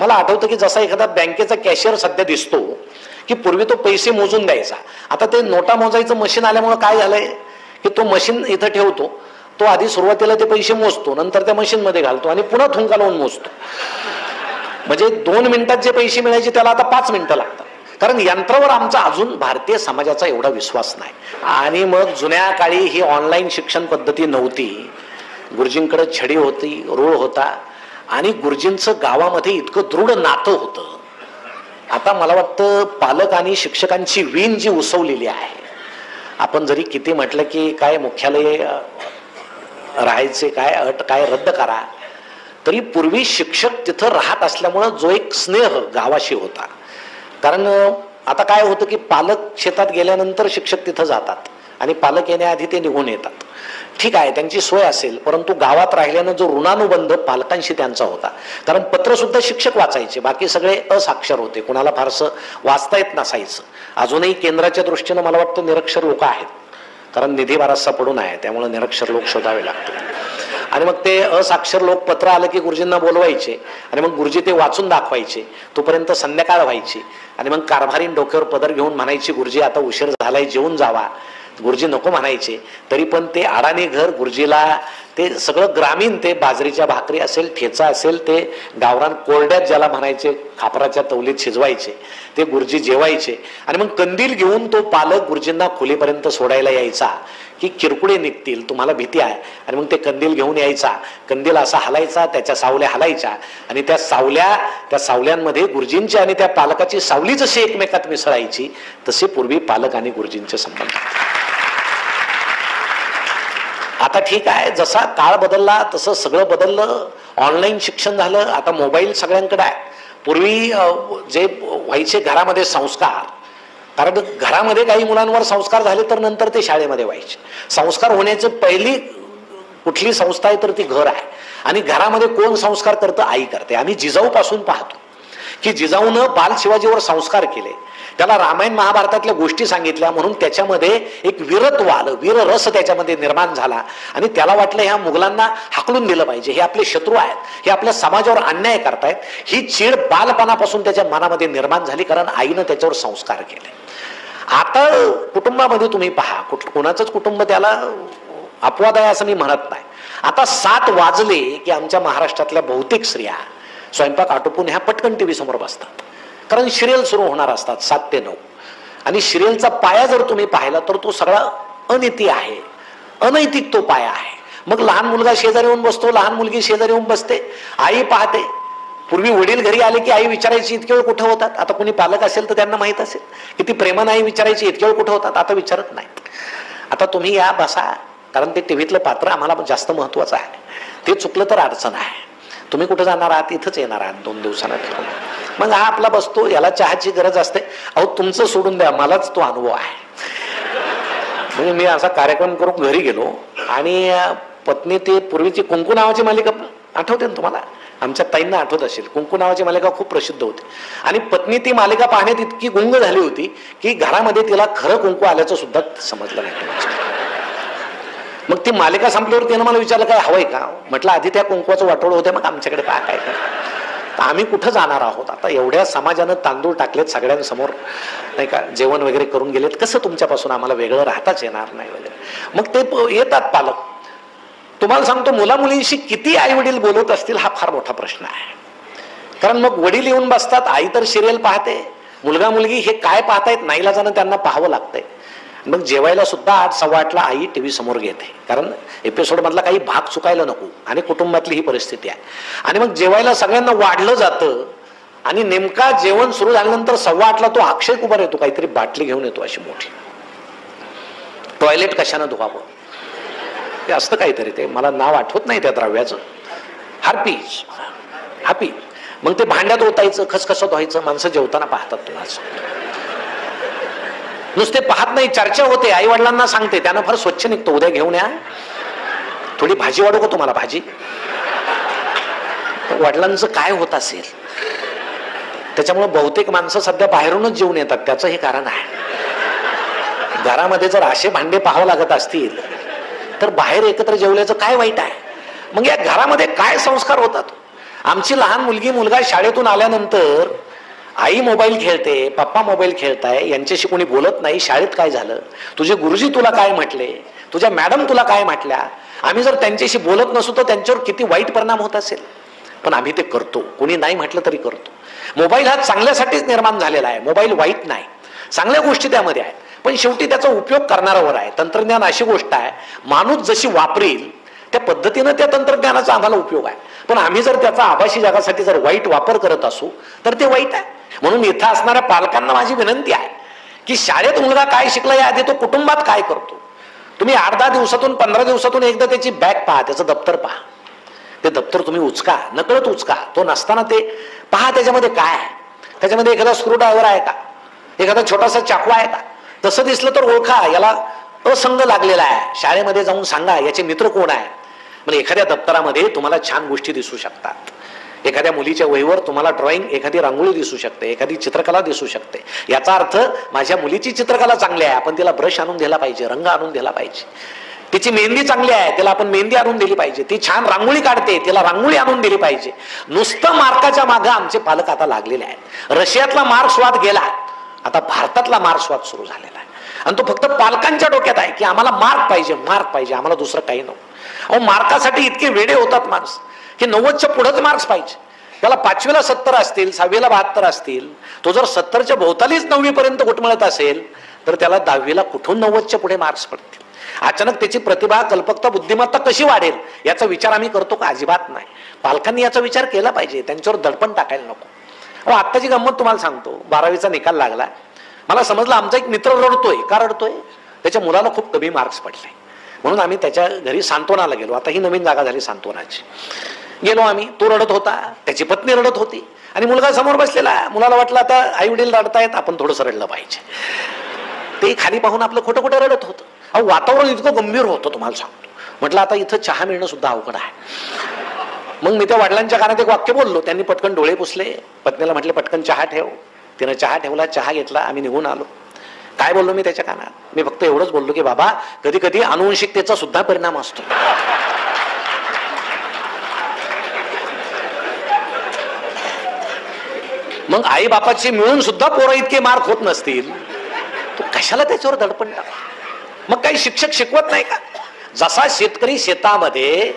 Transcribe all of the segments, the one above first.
मला आठवतं की जसा एखादा बँकेचा कॅशियर सध्या दिसतो की पूर्वी तो पैसे मोजून द्यायचा. आता ते नोटा मोजायचं मशीन आल्यामुळे काय झालंय? की तो मशीन इथं ठेवतो तो आधी सुरुवातीला ते पैसे मोजतो नंतर त्या मशीनमध्ये घालतो आणि पुन्हा थुंका लावून मोजतो. म्हणजे दोन मिनिटात जे पैसे मिळायचे त्याला आता पाच मिनिटं लागतात. कारण यंत्रावर आमचा अजून भारतीय समाजाचा एवढा विश्वास नाही. आणि मग जुन्या काळी ही ऑनलाईन शिक्षण पद्धती नव्हती. गुरुजींकडे छडी होती रूळ होता. आणि गुरुजींचं गावामध्ये इतकं दृढ नातं होतं. आता मला वाटतं पालक आणि शिक्षकांची वीण जी उसवलेली आहे. आपण जरी किती म्हटलं की काय मुख्यालय राहायचे काय अट काय रद्द करा तरी पूर्वी शिक्षक तिथं राहत असल्यामुळं जो एक स्नेह गावाशी होता. कारण आता काय होतं की पालक शेतात गेल्यानंतर शिक्षक तिथं जातात. आणि पालक येण्याआधी ते निघून येतात. ठीक आहे त्यांची सोय असेल परंतु गावात राहिल्यानं जो ऋणानुबंध पालकांशी त्यांचा होता. कारण पत्र सुद्धा शिक्षक वाचायचे बाकी सगळे असाक्षर होते. कुणाला फारसं वाचता येत नसायचं. अजूनही केंद्राच्या दृष्टीनं मला वाटतं निरक्षर लोक आहेत. कारण निधी बारासा पडून आहे त्यामुळे निरक्षर लोक शोधावे लागतात आणि मग ते असाक्षर लोक पत्र आलं की गुरुजींना बोलवायचे आणि मग गुरुजी ते वाचून दाखवायचे. तोपर्यंत संध्याकाळ व्हायची. आणि मग कारभारीन डोक्यावर पदर घेऊन म्हणायची गुरुजी आता उशीर झालाय जेवून जावा. गुरुजी नको म्हणायचे. तरी पण ते अडाणी घर गुरुजीला ते सगळं ग्रामीण ते बाजरीच्या भाकरी असेल ठेचा असेल ते गावरान कोरड्यात ज्याला म्हणायचे खापराच्या तवलीत शिजवायचे ते गुरुजी जेवायचे. आणि मग कंदील घेऊन तो पालक गुरुजींना खोलीपर्यंत सोडायला यायचा की किरकुडे निघतील तुम्हाला भीती आहे. आणि मग ते कंदील घेऊन यायचा. कंदील असा हलायचा त्याच्या सावल्या हलायच्या. आणि त्या सावल्या त्या सावल्यांमध्ये गुरुजींची आणि त्या पालकाची सावली जशी एकमेकात मिसळायची तसे पूर्वी पालक आणि गुरुजींचे संबंध आता ठीक आहे जसा काळ बदलला तसं सगळं बदललं. ऑनलाईन शिक्षण झालं आता मोबाईल सगळ्यांकडे आहे. पूर्वी जे व्हायचे घरामध्ये संस्कार कारण घरामध्ये काही मुलांवर संस्कार झाले तर नंतर ते शाळेमध्ये व्हायचे. संस्कार होण्याचे पहिली कुठली संस्था आहे तर ती घर आहे. आणि घरामध्ये कोण संस्कार करतं? आई करते. आम्ही जिजाऊपासून पाहतो. की जिजाऊनं बाल शिवाजीवर संस्कार केले. त्याला रामायण महाभारतातल्या गोष्टी सांगितल्या म्हणून त्याच्यामध्ये एक वीरत्व आलं वीररस त्याच्यामध्ये निर्माण झाला. आणि त्याला वाटलं ह्या मुघलांना हाकलून दिलं पाहिजे. हे आपले शत्रू आहेत. हे आपल्या समाजावर अन्याय करतायत. ही चीड बालपणापासून त्याच्या मनामध्ये निर्माण झाली कारण आईनं त्याच्यावर संस्कार केले. आता कुटुंबामध्ये तुम्ही पहा. कुठ कोणाचंच कुटुंब त्याला अपवाद आहे असं मी म्हणत नाही. आता सात वाजले की आमच्या महाराष्ट्रातल्या बहुतेक स्त्रिया स्वयंपाक आटोपून ह्या पटकन टीव्ही समोर बसतात. कारण सिरियल सुरू होणार असतात सात ते नऊ. आणि सिरियलचा पाया जर तुम्ही पाहिला तर तो सगळा अनिती आहे. अनैतिक तो पाया आहे. मग लहान मुलगा शेजारी येऊन बसतो लहान मुलगी शेजारी येऊन बसते आई पाहते. पूर्वी वडील घरी आले की आई विचारायची इतके वेळ कुठं होतात? आता कोणी पालक असेल तर त्यांना माहीत असेल. किती प्रेमानं आई विचारायची इतके वेळ कुठं होतात? आता विचारत नाहीत. आता तुम्ही या बसा. कारण ते टीव्हीतलं पात्र आम्हाला जास्त महत्वाचं आहे. ते चुकलं तर अडचण आहे. तुम्ही कुठं जाणार आहात? इथंच येणार आहात दोन दिवसानं फिरून. मग हा आपला बसतो याला चहाची गरज असते. अहो तुमचं सोडून द्या मलाच तो अनुभव आहे. म्हणजे मी असा कार्यक्रम करून घरी गेलो आणि पत्नी ते पूर्वीची कुंकू नावाची मालिका आठवते ना तुम्हाला? आमच्या ताईंना आठवत असेल कुंकू नावाची मालिका खूप प्रसिद्ध होती. आणि पत्नी ती मालिका पाहण्यात इतकी गुंग झाली होती की घरामध्ये तिला खरं कुंकू आल्याचं सुद्धा समजलं नाही मग ती मालिका संपल्यावर तिनं मला विचारलं काय हवंय का? म्हटलं आधी त्या कुंकवाचं वाटोळ होतं मग आमच्याकडे पहा काय तर आम्ही कुठं जाणार आहोत? आता एवढ्या समाजानं तांदूळ टाकलेत सगळ्यांसमोर नाही का? जेवण वगैरे करून गेलेत. कसं तुमच्यापासून आम्हाला वेगळं राहताच येणार नाही वगैरे? मग ते प- येतात पालक. तुम्हाला सांगतो मुला मुलींशी किती आई वडील बोलत असतील हा फार मोठा प्रश्न आहे. कारण मग वडील येऊन बसतात आई तर सिरियल पाहते. मुलगा मुलगी हे काय पाहतायत नाईला जाणं त्यांना पाहावं लागतंय. मग जेवायला सुद्धा आठ सव्वा आठला आई टी व्ही समोर घेते. कारण एपिसोडमधला काही भाग चुकायला नको. आणि कुटुंबातली ही परिस्थिती आहे. आणि मग जेवायला सगळ्यांना वाढलं जातं. आणि नेमका जेवण सुरू झाल्यानंतर सव्वा आठला तो अक्षय कुमार येतो. काहीतरी बाटली घेऊन येतो अशी मोठी. टॉयलेट कशानं धुवावं? ते असतं काहीतरी ते. मला नाव आठवत नाही त्या द्रव्याचं. हार्पीज हापी मग ते भांड्यात ओतायचं खसखसत व्हायचं माणसं जेवताना पाहतात तुम्हाला. नुसते पाहत नाही चर्चा होते. आई वडिलांना सांगते त्यांना फार स्वच्छ निघतो उद्या घेऊन या. थोडी भाजी वाढू का तुम्हाला भाजी? वडिलांचं काय होत असेल? त्याच्यामुळे बहुतेक माणसं सध्या बाहेरूनच जेवून येतात त्याचं हे कारण आहे. घरामध्ये जर असे भांडे पाहावं लागत असतील तर बाहेर एकत्र जेवल्याचं काय वाईट आहे? मग या घरामध्ये काय संस्कार होतात? आमची लहान मुलगी मुलगा शाळेतून आल्यानंतर आई मोबाईल खेळते पप्पा मोबाईल खेळताय यांच्याशी कोणी बोलत नाही शाळेत काय झालं? तुझे गुरुजी तुला काय म्हटले? तुझ्या मॅडम तुला काय म्हटल्या? आम्ही जर त्यांच्याशी बोलत नसू तर त्यांच्यावर किती वाईट परिणाम होत असेल. पण आम्ही ते करतो. कोणी नाही म्हटलं तरी करतो. मोबाईल हा चांगल्यासाठीच निर्माण झालेला आहे. मोबाईल वाईट नाही. चांगल्या गोष्टी त्यामध्ये आहेत. पण शेवटी त्याचा उपयोग करणाऱ्यावर आहे. तंत्रज्ञान अशी गोष्ट आहे. माणूस जशी वापरेल त्या पद्धतीनं त्या तंत्रज्ञानाचा आम्हाला उपयोग आहे. पण आम्ही जर त्याचा आभासी जगासाठी जर वाईट वापर करत असू तर ते वाईट आहे. म्हणून इथं असणाऱ्या पालकांना माझी विनंती आहे की शाळेत मुलगा काय शिकला याआधी तो कुटुंबात काय करतो? तुम्ही आठ दहा दिवसातून पंधरा दिवसातून एकदा त्याची बॅग पहा त्याचं दप्तर पहा. ते दप्तर तुम्ही उचका नकळत उचका. तो नसताना ते पहा त्याच्यामध्ये काय आहे. त्याच्यामध्ये एखादा स्क्रूड्रायव्हर आहे का? एखादा छोटासा चाकू आहे का? तसं दिसलं तर ओळखा याला असंग लागलेला आहे. शाळेमध्ये जाऊन सांगा याचे मित्र कोण आहे? म्हणजे एखाद्या दप्तरामध्ये तुम्हाला छान गोष्टी दिसू शकतात. एखाद्या मुलीच्या वहीवर तुम्हाला ड्रॉइंग एखादी रांगोळी दिसू शकते एखादी चित्रकला दिसू शकते. याचा अर्थ माझ्या मुलीची चित्रकला चांगली आहे आपण तिला ब्रश आणून दिला पाहिजे रंग आणून दिला पाहिजे. तिची मेहंदी चांगली आहे तिला आपण मेहंदी आणून दिली पाहिजे. ती छान रांगोळी काढते तिला रांगोळी आणून दिली पाहिजे. नुसतं मार्काच्या मागं आमचे पालक आता लागलेले आहेत. रशियातला मार्क स्वाद गेला. आता भारतातला मार्क स्वाद सुरू झालेला आहे. आणि तो फक्त पालकांच्या डोक्यात आहे की आम्हाला मार्क पाहिजे मार्क पाहिजे आम्हाला दुसरं काही नको. अहो मार्कासाठी इतके वेडे होतात माणूस. की नव्वदच्या पुढेच मार्क्स पाहिजे. त्याला पाचवीला सत्तर असतील सहावीला बहात्तर असतील तो जर सत्तरच्या भोवतालीच नववीपर्यंत गुटमळत घुटमळत असेल तर त्याला दहावीला कुठून नव्वदच्या पुढे मार्क्स पडतील? अचानक त्याची प्रतिभा कल्पकता बुद्धिमत्ता कशी वाढेल याचा विचार आम्ही करतो का? अजिबात नाही. पालकांनी याचा विचार केला पाहिजे. त्यांच्यावर दडपण टाकायला नको. अहो आत्ताची गंमत तुम्हाला सांगतो. बारावीचा निकाल लागला. मला समजलं आमचा एक मित्र रडतोय. का रडतोय? त्याच्या मुलाला खूप कमी मार्क्स पडले. म्हणून आम्ही त्याच्या घरी सांत्वनाला गेलो. आता ही नवीन जागा झाली सांत्वनाची. गेलो आम्ही. तो रडत होता. त्याची पत्नी रडत होती. आणि मुलगा समोर बसलेला. मुलाला वाटलं आता आई वडील रडतायत आपण थोडंसं रडलं पाहिजे. ते खाली पाहून आपलं खोटं खोटं रडत होतं. अहो वातावरण इतकं गंभीर होतं तुम्हाला सांगतो. म्हटलं आता इथं चहा मिळणं सुद्धा अवघड आहे. मग मी त्या वडिलांच्या कानात एक वाक्य बोललो. त्यांनी पटकन डोळे पुसले. पत्नीला म्हटले पटकन चहा ठेव. तिनं चहा ठेवला चहा घेतला आम्ही निघून आलो. काय बोललो मी त्याच्या कानात? मी फक्त एवढंच बोललो की बाबा कधी कधी अनुवंशिकतेचा सुद्धा परिणाम असतो. मग आई बापाचे मिळून सुद्धा पोरं इतके मार्क होत नसतील. तो कशाला त्याच्यावर दडपण मग काही शिक्षक शिकवत नाही का? जसा शेतकरी शेतामध्ये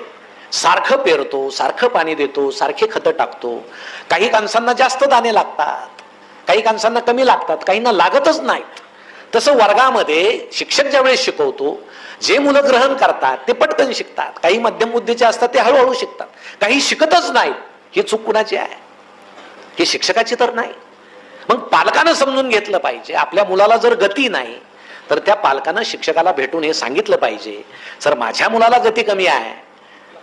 सारखं पेरतो सारखं पाणी देतो सारखे खतं टाकतो काही कांसांना जास्त दाणे लागतात काही कांसांना कमी लागतात काहींना लागतच नाहीत. तसं वर्गामध्ये शिक्षक ज्यावेळेस शिकवतो जे मुलं ग्रहण करतात ते पटकन शिकतात. काही मध्यम बुद्धीचे असतात ते हळूहळू शिकतात. काही शिकतच नाहीत ही चूक कुणाची आहे? ही शिक्षकाची तर नाही. मग पालकानं समजून घेतलं पाहिजे. आपल्या मुलाला जर गती नाही तर त्या पालकानं शिक्षकाला भेटून हे सांगितलं पाहिजे. सर माझ्या मुलाला गती कमी आहे.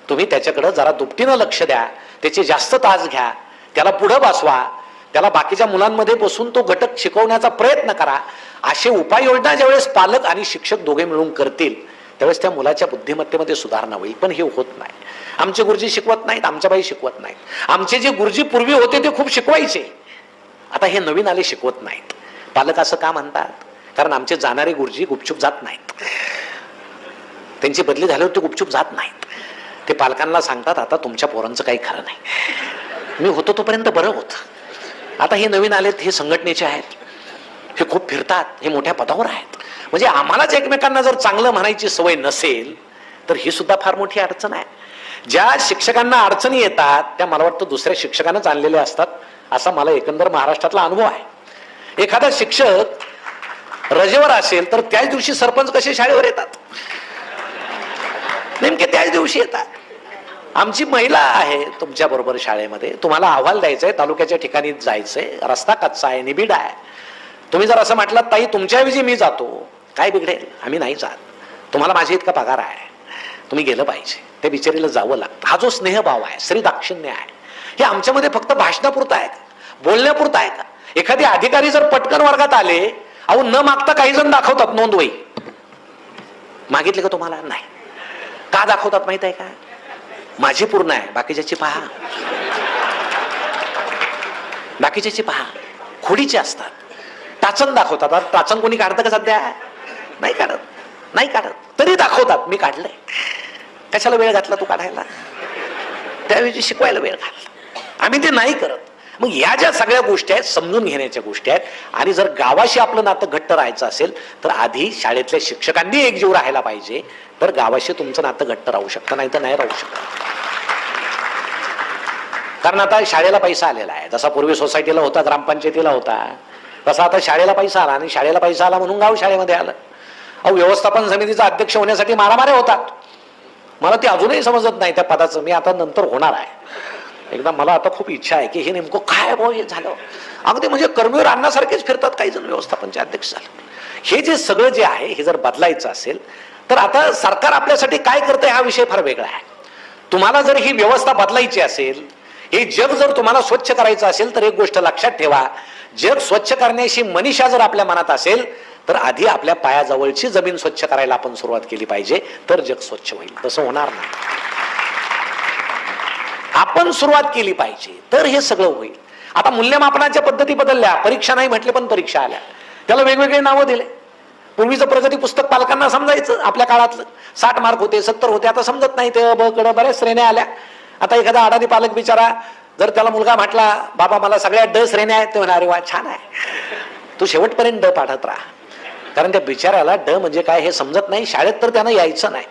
तुम्ही त्याच्याकडं जरा दुपटीनं लक्ष द्या. त्याचे जास्त तास घ्या. त्याला पुढं बसवा. त्याला बाकीच्या मुलांमध्ये बसून तो घटक शिकवण्याचा प्रयत्न करा. असे उपाययोजना ज्यावेळेस पालक आणि शिक्षक दोघे मिळून करतील त्यावेळेस त्या मुलाच्या बुद्धिमत्तेमध्ये सुधारणा होईल. पण हे होत नाही. आमचे गुरुजी शिकवत नाहीत आमच्या बाई शिकवत नाहीत. आमचे जे गुरुजी पूर्वी होते ते खूप शिकवायचे. आता हे नवीन आले शिकवत नाहीत. पालक असं का म्हणतात? कारण आमचे जाणारे गुरुजी गुपचूप जात नाहीत. त्यांची बदली झाल्यावर ते गुपचूप जात नाहीत. ते पालकांना सांगतात आता तुमच्या पोरांचं काही खरं नाही. मी होतो तोपर्यंत बरं होतं. आता हे नवीन आलेत हे संघटनेचे आहेत. हे खूप फिरतात हे मोठ्या पदावर आहेत. म्हणजे आम्हालाच एकमेकांना जर चांगलं म्हणायची सवय नसेल तर ही सुद्धा फार मोठी अडचण आहे. ज्या शिक्षकांना अडचणी येतात त्या मला वाटतं दुसऱ्या शिक्षकांनाच आणलेल्या असतात असा मला एकंदर महाराष्ट्रातला अनुभव आहे. एखादा शिक्षक रजेवर असेल तर त्याच दिवशी सरपंच कसे शाळेवर येतात? नेमके त्याच दिवशी येतात. आमची महिला आहे तुमच्या बरोबर शाळेमध्ये तुम्हाला अहवाल द्यायचंय तालुक्याच्या ठिकाणी जायचंय रस्ता कच्चा आहे निबिड आहे. तुम्ही जर असं म्हटलं ताई तुमच्याऐवजी मी जातो. काय बिघडेल? आम्ही नाही जात. तुम्हाला माझ्या इतका पगार आहे. तुम्ही गेलं पाहिजे. त्या बिचारीला जावं लागतं. हा जो स्नेहभाव आहे श्री दाक्षिण्य आहे हे आमच्यामध्ये फक्त भाषणापुरतं आहे का बोलण्यापुरता आहे का एखादे अधिकारी जर पटकन वर्गात आले अहो न मागता काही जण दाखवतात नोंदवही मागितले का तुम्हाला? नाही. का दाखवतात माहीत आहे का? माझी पूर्ण आहे. बाकीच्याची पहा. बाकीच्याची पहा. खोडीचे असतात. टाचन दाखवतात. आता टाचन कोणी काढतं का सध्या? नाही काढत. नाही काढत. तरी दाखवतात. मी काढलंय. कशाला वेळ घातला तू काढायला? त्याऐवजी शिकवायला वेळ घातला. आम्ही ते नाही करत. मग या ज्या सगळ्या गोष्टी आहेत समजून घेण्याच्या गोष्टी आहेत आणि जर गावाशी आपलं नातं घट्ट राहायचं असेल तर आधी शाळेतल्या शिक्षकांनी एकजीव राहायला पाहिजे. तर गावाशी तुमचं नातं घट्ट राहू शकतं नाही तर नाही राहू शकत. कारण आता शाळेला पैसा आलेला आहे. जसा पूर्वी सोसायटीला होता ग्रामपंचायतीला होता. तसा आता शाळेला पैसा आला आणि शाळेला पैसा आला म्हणून गाव शाळेमध्ये आलं. अहो व्यवस्थापन समितीचा अध्यक्ष होण्यासाठी मारामाऱ्या होतात. मला ते अजूनही समजत नाही त्या पदाचं. मी आता नंतर होणार आहे. एकदा मला आता खूप इच्छा आहे की हे नेमकं काय भाऊ हे झालं. अगदी म्हणजे कर्मवीर अन्नासारखेच फिरतात काही जण व्यवस्थापनचे अध्यक्ष झाले. हे जे सगळं जे आहे हे जर बदलायचं असेल तर आता सरकार आपल्यासाठी काय करतं हा विषय फार वेगळा आहे. तुम्हाला जर ही व्यवस्था बदलायची असेल हे जग जर तुम्हाला स्वच्छ करायचं असेल तर एक गोष्ट लक्षात ठेवा. जग स्वच्छ करण्याची मनीषा जर आपल्या मनात असेल तर आधी आपल्या पायाजवळची जमीन स्वच्छ करायला आपण सुरुवात केली पाहिजे तर जग स्वच्छ होईल. तसं होणार नाही. आपण सुरुवात केली पाहिजे तर हे सगळं होईल. आता मूल्यमापनाच्या पद्धती बदलल्या परीक्षा नाही म्हटले पण परीक्षा आल्या. त्याला वेगवेगळे नावं दिले. पूर्वीचं प्रगती पुस्तक पालकांना समजायचं आपल्या काळातलं. साठ मार्क होते सत्तर होते आता समजत नाही ते ब बऱ्याच श्रेण्या आल्या. आता एखादा आडादी पालक बिचारा जर त्याला मुलगा म्हटला बाबा मला सगळ्या ड श्रेण्या आहेत ते म्हणा अरे वा छान आहे. तू शेवटपर्यंत ड पाठत राहा. कारण त्या बिचाऱ्याला ड म्हणजे काय हे समजत नाही. शाळेत तर त्यानं यायचं नाही.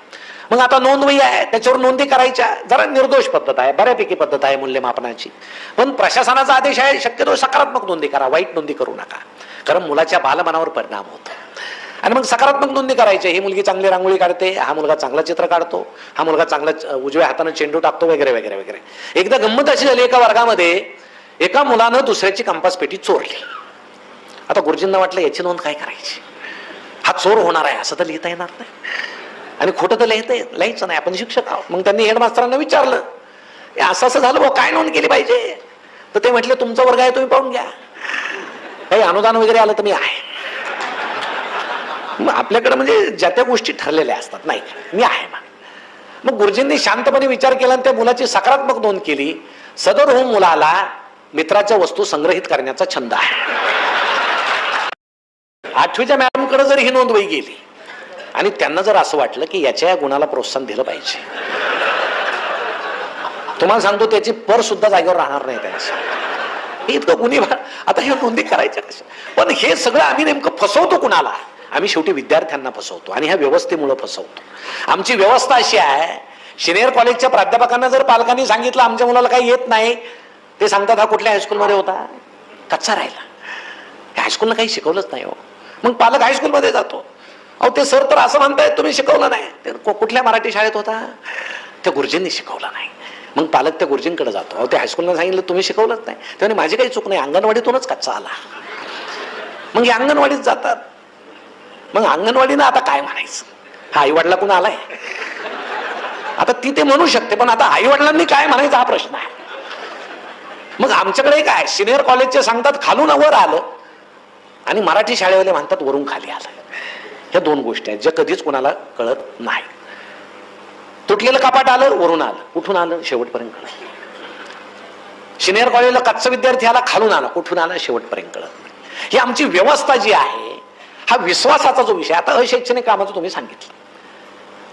मग आता नोंदवही आहे. त्याच्यावर नोंदी करायच्या. जरा निर्दोष पद्धत आहे. बऱ्यापैकी पद्धत आहे मूल्यमापनाची. पण प्रशासनाचा आदेश आहे. शक्यतो सकारात्मक नोंदी करा. वाईट नोंदी करू नका. कारण मुलाच्या बालमनावर परिणाम होतो. आणि मग सकारात्मक नोंदी करायची. ही मुलगी चांगली रांगोळी काढते हा मुलगा चांगला चित्र काढतो हा मुलगा चांगला उजव्या हाताने चेंडू टाकतो वगैरे वगैरे वगैरे. एकदा गंमत अशी झाली एका वर्गामध्ये एका मुलानं दुसऱ्याची कंपास पेटी चोरली. आता गुरुजींना वाटलं याची नोंद काय करायची? हा चोर होणार आहे असं तर लिहिता येणार नाही. आणि खोटं तर लिहिता लिहायचं नाही आपण शिक्षक आहोत. मग त्यांनी हेडमास्तरांना विचारलं असं असं झालं भाऊ काय नोंद केली पाहिजे? तर ते म्हटले तुमचा वर्ग आहे तुम्ही पाहून घ्या. काही अनुदान वगैरे आलं तर मी आहे. मग आपल्याकडे म्हणजे ज्या त्या गोष्टी ठरलेल्या असतात. नाही मी आहे मग मग गुरुजींनी शांतपणे विचार केला आणि त्या मुलाची सकारात्मक नोंद केली. सदर होऊन मुलाला मित्राच्या वस्तू संग्रहित करण्याचा छंद आहे. आठवीच्या मॅडमकडे जर ही नोंदवही गेली आणि त्यांना जर असं वाटलं की याच्या या गुणाला प्रोत्साहन दिलं पाहिजे. तुम्हाला सांगतो त्याची पर सुद्धा जागेवर राहणार नाही त्यांची. इतकं गुन्हे आता हे नोंदी करायच्या कशा? पण हे सगळं आम्ही नेमकं फसवतो कुणाला? आम्ही शेवटी विद्यार्थ्यांना फसवतो आणि ह्या व्यवस्थेमुळं फसवतो. आमची व्यवस्था अशी आहे सिनियर कॉलेजच्या प्राध्यापकांना जर पालकांनी सांगितलं आमच्या मुलाला काही येत नाही ते सांगतात हा कुठल्या हायस्कूलमध्ये होता? कच्चा राहिला. हायस्कूलला काही शिकवलंच नाही हो. मग पालक हायस्कूलमध्ये जातो. अहो ते सर तर असं म्हणतायत तुम्ही शिकवलं नाही. ते कुठल्या मराठी शाळेत होता? त्या गुरुजींनी शिकवलं नाही. मग पालक त्या गुरुजींकडे जातो. अहो ते हायस्कूलला सांगितलं तुम्ही शिकवलंच नाही. त्याने माझी काही चूक नाही अंगणवाडीतूनच कच्चा आला. मग हे अंगणवाडीत जातात. मग अंगणवाडीनं आता काय म्हणायचं? हा आई वडिलाकडून आलाय. आता ती ते म्हणू शकते पण आता आईवडिलांनी काय म्हणायचं हा प्रश्न आहे. मग आमच्याकडे काय सिनियर कॉलेजचे सांगतात खालून वर आलं. आणि मराठी शाळेवाले म्हणतात वरून खाली आलं. ह्या दोन गोष्टी आहेत ज्या कधीच कोणाला कळत नाही. तुटलेलं कपाट आलं वरून आलं. कुठून आलं? शेवटपर्यंत कळत सिनियर कॉलेजला कच्चा विद्यार्थी आला खालून आला. कुठून आला? शेवटपर्यंत कळत ही आमची व्यवस्था जी आहे हा विश्वासाचा जो विषय आता अशैक्षणिक कामाचं तुम्ही सांगितलं.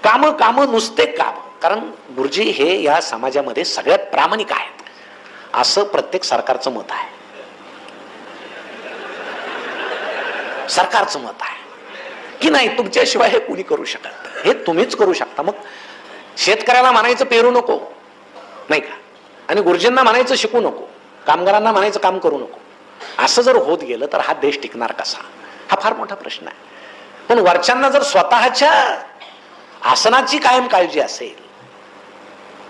काम काम नुसते काम. कारण गुरुजी हे या समाजामध्ये सगळ्यात प्रामाणिक आहेत. असं प्रत्येक सरकारचं मत आहे. सरकारचं मत आहे. की नाही तुमच्याशिवाय हे कुणी करू शकत? हे तुम्हीच करू शकता. मग शेतकऱ्याला म्हणायचं पेरू नको. नाही का? आणि गुरुजींना म्हणायचं शिकू नको. कामगारांना म्हणायचं काम करू नको. असं जर होत गेलं तर हा देश टिकणार कसा? हा फार मोठा प्रश्न आहे. पण वरच्यांना जर स्वतःच्या आसनाची कायम काळजी असेल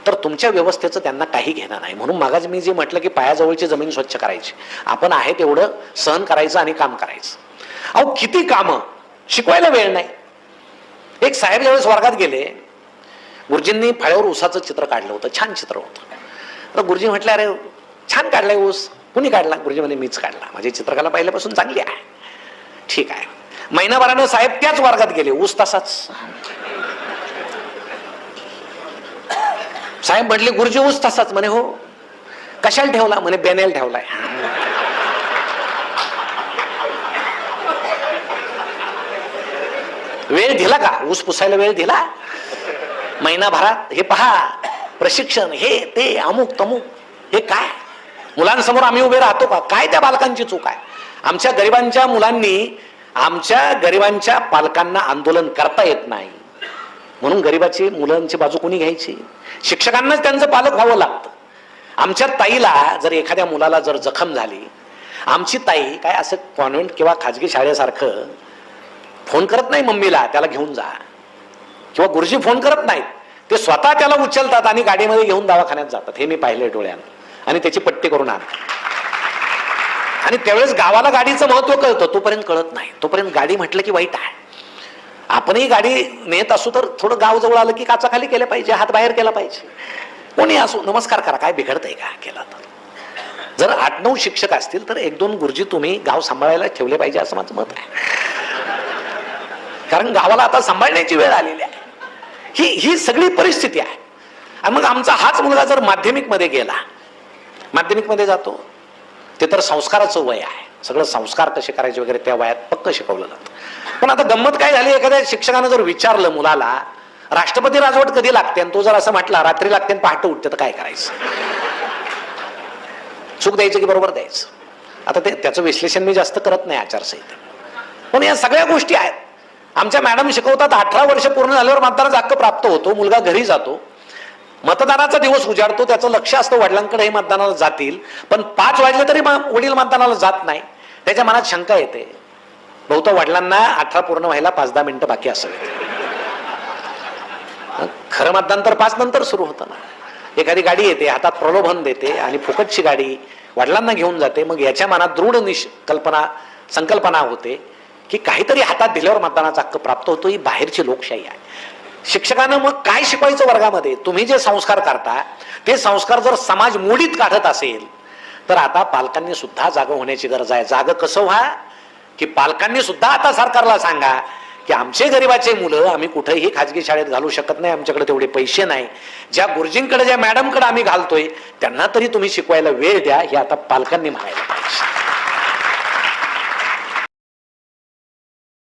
तर तुमच्या व्यवस्थेचं त्यांना काही घेणं नाही. म्हणून मगाच मी जे म्हटलं की पायाजवळची जमीन स्वच्छ करायची. आपण आहे तेवढं सहन करायचं आणि काम करायचं. अहो किती कामं? शिकवायला वेळ नाही. एक साहेब ज्यावेळेस वर्गात गेले गुरुजींनी फळ्यावर ऊसाचं चित्र काढलं होतं. छान चित्र होतं. तर गुरुजी म्हटलं अरे छान काढलाय ऊस. कुणी काढला? गुरुजी म्हणे मीच काढला. माझी चित्रकला पहिल्यापासून चांगली आहे. ठीक आहे. महिनाभरानं साहेब त्याच वर्गात गेले ऊस तसाच. साहेब म्हटले गुरुजी ऊस तसाच. म्हणे हो. कशाला ठेवला? म्हणे बेनेल ठेवलाय. वेळ दिला का? ऊस पुसायला वेळ दिला? महिनाभरात हे पहा प्रशिक्षण हे ते अमुक तमुक. हे काय? मुलांसमोर आम्ही उभे राहतो का? काय त्या बालकांची चूक आहे? आमच्या गरिबांच्या मुलांनी आमच्या गरिबांच्या पालकांना आंदोलन करता येत नाही. म्हणून गरिबाची मुलांची बाजू कोणी घ्यायची? शिक्षकांनाच त्यांचं पालक व्हावं लागतं. आमच्या ताईला जर एखाद्या मुलाला जर जखम झाली आमची ताई काय असं कॉन्व्हेंट किंवा खाजगी शाळेसारखं फोन करत नाही मम्मीला त्याला घेऊन जा. किंवा गुरुजी फोन करत नाहीत. ते स्वतः त्याला उचलतात आणि गाडीमध्ये घेऊन दवाखान्यात जातात. हे मी पाहिले डोळ्यानं. आणि त्याची पट्टी करून आणतात. आणि त्यावेळेस गावाला गाडीचं महत्त्व कळतं. तोपर्यंत कळत नाही. तोपर्यंत गाडी म्हटलं की वाईट आहे. आपणही गाडी नेत असू तर थोडं गाव जवळ आलं की काचाखाली केलं पाहिजे हात बाहेर केला पाहिजे. कोणी असो नमस्कार करा. काय बिघडतंय का केला तर? जर आठ नऊ शिक्षक असतील तर एक दोन गुरुजी तुम्ही गाव सांभाळायला ठेवले पाहिजे असं माझं मत आहे. कारण गावाला आता सांभाळण्याची वेळ आलेली आहे. ही ही सगळी परिस्थिती आहे. आणि मग आमचा हाच मुलगा जर माध्यमिकमध्ये गेला. माध्यमिकमध्ये जातो. ते तर संस्काराचं वय आहे. सगळं संस्कार कसे करायचे वगैरे त्या वयात पक्क शिकवलं जातं. पण आता गंमत काय झाली? एखाद्या शिक्षकानं जर विचारलं मुलाला राष्ट्रपती राजवट कधी लागते? आणि तो जर असं म्हटला रात्री लागते आणि पहाटे उठते तर काय करायचं? चूक द्यायचं की बरोबर द्यायचं? आता ते त्याचं विश्लेषण मी जास्त करत नाही आचारसंहिता पण या सगळ्या गोष्टी आहेत. आमच्या मॅडम शिकवतात अठरा वर्ष पूर्ण झाल्यावर मात्र हक्क प्राप्त होतो मुलगा घरी जातो. मतदानाचा दिवस उजाडतो त्याचं लक्ष असतं वडिलांकडे हे मतदानाला जातील. पण पाच वाजले तरी वडील मतदानाला जात नाही. त्याच्या मनात शंका येते. बहुता वडिलांना अठरा पूर्ण व्हायला पाच दहा मिनिटं बाकी असावेत. खरं मतदान तर पाच नंतर सुरू होतं ना. एखादी गाडी येते हातात प्रलोभन देते आणि फुकटची गाडी वडिलांना घेऊन जाते. मग याच्या मनात दृढ निश कल्पना संकल्पना होते की काहीतरी हातात दिल्यावर मतदानाचा हक्क प्राप्त होतो ही बाहेरची लोकशाही आहे. शिक्षकानं मग काय शिकवायचं वर्गामध्ये? तुम्ही जे संस्कार करता ते संस्कार जर समाज मोडीत काढत असेल तर आता पालकांनी सुद्धा जाग होण्याची गरज आहे. जाग कसं व्हा? की पालकांनी सुद्धा आता सरकारला सांगा की आमचे गरिबाचे मुलं आम्ही कुठेही खाजगी शाळेत घालू शकत नाही आमच्याकडे तेवढे पैसे नाही. ज्या गुरुजींकडे ज्या मॅडमकडे आम्ही घालतोय त्यांना तरी तुम्ही शिकवायला वेळ द्या हे आता पालकांनी म्हणायला पाहिजे.